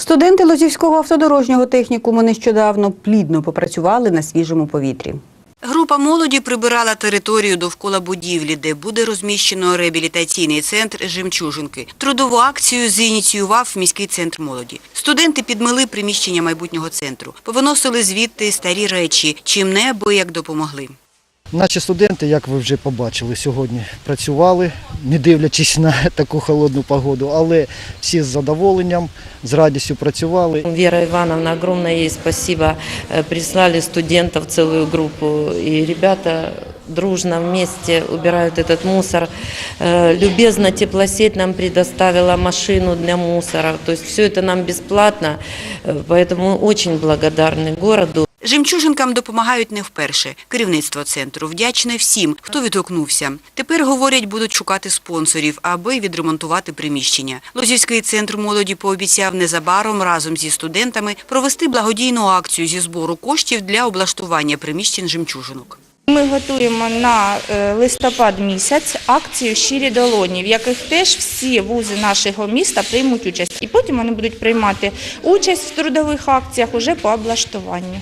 Студенти Лозівського автодорожнього технікуму нещодавно плідно попрацювали на свіжому повітрі. Група молоді прибирала територію довкола будівлі, де буде розміщено реабілітаційний центр «Жемчужинки». Трудову акцію зініціював міський центр молоді. Студенти підмили приміщення майбутнього центру, повиносили звідти старі речі, чим неабияк допомогли. Наші студенти, як ви вже побачили, сьогодні працювали, не дивлячись на таку холодну погоду, але всі з задоволенням, з радістю працювали. Вера Ивановна, огромное ей спасибо. Э, Прислали студентов целую группу, и ребята дружно вместе убирают этот мусор. Э, Любезно теплосеть нам предоставила машину для мусора. То есть все это нам бесплатно, э, поэтому мы очень благодарны городу. Жемчужинкам допомагають не вперше. Керівництво центру вдячне всім, хто відгукнувся. Тепер, говорять, будуть шукати спонсорів, аби відремонтувати приміщення. Лозівський центр молоді пообіцяв незабаром разом зі студентами провести благодійну акцію зі збору коштів для облаштування приміщень жемчужинок. Ми готуємо на е, листопад місяць акцію «Щирі долоні», в яких теж всі вузи нашого міста приймуть участь. І потім вони будуть приймати участь в трудових акціях уже по облаштуванню.